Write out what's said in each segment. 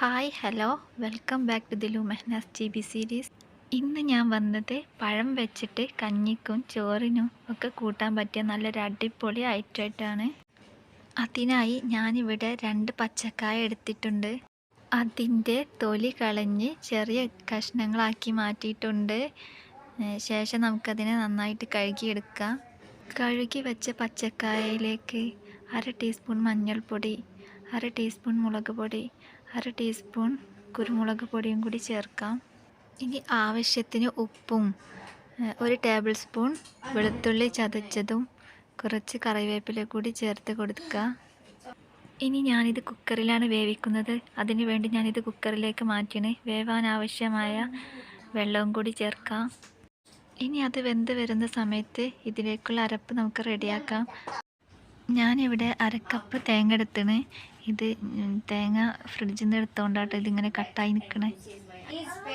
Hi hello. Welcome back to Dilu Mehnaz G B series. ഇന്ന് ഞാൻ വന്നത് പഴം വെച്ചിട്ട് കഞ്ഞിക്കും ചോറിനും ഒക്കെ കൂട്ടാൻ പറ്റിയ നല്ലൊരു അടിപൊളി ഐറ്റമായിട്ടാണ്. അതിനായി ഞാനിവിടെ രണ്ട് പച്ചക്കായ എടുത്തിട്ടുണ്ട്. അതിന്റെ തൊലി കളഞ്ഞ് ചെറിയ കഷ്ണങ്ങളാക്കി മാറ്റിയിട്ടുണ്ട്. ശേഷം നമുക്കതിനെ നന്നായിട്ട് കഴുകിയെടുക്കാം. കഴുകി വെച്ച പച്ചക്കായയിലേക്ക് അര ടീസ്പൂൺ മഞ്ഞൾപ്പൊടി അര ടീസ്പൂൺ മുളക് പൊടി അര ടീസ്പൂൺ കുരുമുളക് പൊടിയും കൂടി ചേർക്കാം. ഇനി ആവശ്യത്തിന് ഉപ്പും ഒരു ടേബിൾ സ്പൂൺ വെളുത്തുള്ളി ചതച്ചതും കുറച്ച് കറിവേപ്പില കൂടി ചേർത്ത് കൊടുക്കുക. ഇനി ഞാനിത് കുക്കറിലാണ് വേവിക്കുന്നത്. അതിനു വേണ്ടി ഞാനിത് കുക്കറിലേക്ക് മാറ്റണേ. വേവാൻ ആവശ്യമായ വെള്ളവും കൂടി ചേർക്കാം. ഇനി അത് വെന്ത് വരുന്ന സമയത്ത് ഇതിലേക്കുള്ള അരപ്പ് നമുക്ക് റെഡിയാക്കാം. ഞാനിവിടെ അരക്കപ്പ് തേങ്ങ എടുത്തണ് ഇത് തേങ്ങ ഫ്രിഡ്ജിൽ നിന്ന് എടുത്തോണ്ടാട്ടോ ഇതിങ്ങനെ കട്ടായി നിൽക്കണേ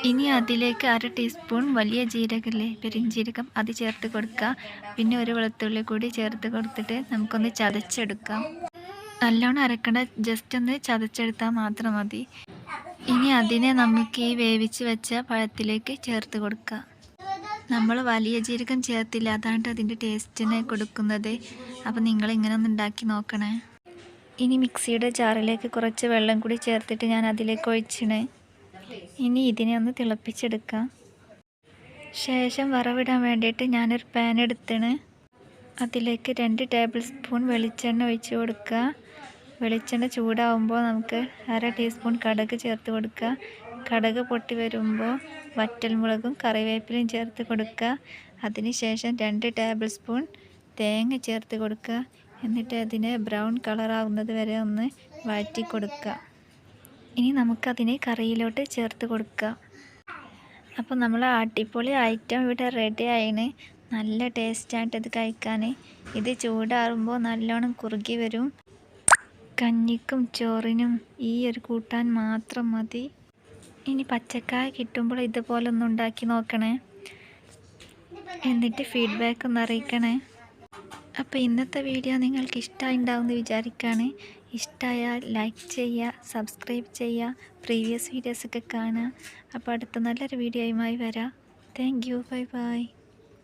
ഇനി അതിലേക്ക് അര ടീസ്പൂൺ വലിയ ജീരകല്ലേ പെരിഞ്ജീരകം അത് ചേർത്ത് കൊടുക്കുക. പിന്നെ ഒരു വെളുത്തുള്ളി കൂടി ചേർത്ത് കൊടുത്തിട്ട് നമുക്കൊന്ന് ചതച്ചെടുക്കാം. നല്ലോണം അരക്കണ ജസ്റ്റ് ഒന്ന് ചതച്ചെടുത്താൽ മാത്രം മതി. ഇനി അതിനെ നമുക്ക് ഈ വേവിച്ച് വെച്ച പഴത്തിലേക്ക് ചേർത്ത് കൊടുക്കാം. നമ്മൾ വലിയ ജീരകം ചേർത്തില്ല. അതാണ് അതിന്റെ ടേസ്റ്റിന് കൊടുക്കുന്നത്. അപ്പോൾ നിങ്ങൾ ഇങ്ങനെ ഒന്ന് ഉണ്ടാക്കി നോക്കണേ. ഇനി മിക്സിയുടെ ജാറിലേക്ക് കുറച്ച് വെള്ളം കൂടി ചേർത്തിട്ട് ഞാൻ അതിലേക്ക് ഒഴിച്ചിണേ. ഇനി ഇതിനെ ഒന്ന് തിളപ്പിച്ചെടുക്കാം. ശേഷം വറവിടാൻ വേണ്ടിയിട്ട് ഞാനൊരു പാൻ എടുത്തിന് അതിലേക്ക് രണ്ട് ടേബിൾ സ്പൂൺ വെളിച്ചെണ്ണ ഒഴിച്ച് കൊടുക്കുക. വെളിച്ചെണ്ണ ചൂടാവുമ്പോൾ നമുക്ക് അര ടീസ്പൂൺ കടുക് ചേർത്ത് കൊടുക്കുക. കടുക് പൊട്ടി വരുമ്പോൾ വറ്റൽമുളകും കറിവേപ്പിലയും ചേർത്ത് കൊടുക്കുക. അതിനുശേഷം രണ്ട് ടേബിൾ സ്പൂൺ തേങ്ങ ചേർത്ത് കൊടുക്കുക. എന്നിട്ട് അതിനെ ബ്രൗൺ കളറാവുന്നത് വരെ ഒന്ന് വഴറ്റി കൊടുക്കുക. ഇനി നമുക്കതിനെ കറിയിലോട്ട് ചേർത്ത് കൊടുക്കുക. അപ്പോൾ നമ്മൾ അടിപൊളി ഐറ്റം ഇവിടെ റെഡി ആയിന്. നല്ല ടേസ്റ്റായിട്ട് ഇത് കഴിക്കാൻ ഇത് ചൂടാറുമ്പോൾ നല്ലോണം കുറുകി വരും. കഞ്ഞിക്കും ചോറിനും ഈ ഒരു കൂട്ടാൻ മാത്രം മതി. ഇനി പച്ചക്കായ കിട്ടുമ്പോൾ ഇതുപോലെ ഒന്ന് ഉണ്ടാക്കി നോക്കണേ. എന്നിട്ട് ഫീഡ്ബാക്ക് ഒന്ന് അറിയിക്കണേ. അപ്പോൾ ഇന്നത്തെ വീഡിയോ നിങ്ങൾക്ക് ഇഷ്ടമായി ഉണ്ടാവുമെന്ന് വിചാരിക്കുകയാണ് ഇഷ്ടമായാൽ ലൈക്ക് ചെയ്യുക സബ്സ്ക്രൈബ് ചെയ്യുക പ്രീവിയസ് വീഡിയോസൊക്കെ കാണുക. അപ്പോൾ അടുത്ത നല്ലൊരു വീഡിയോയുമായി വരാം. Thank you bye bye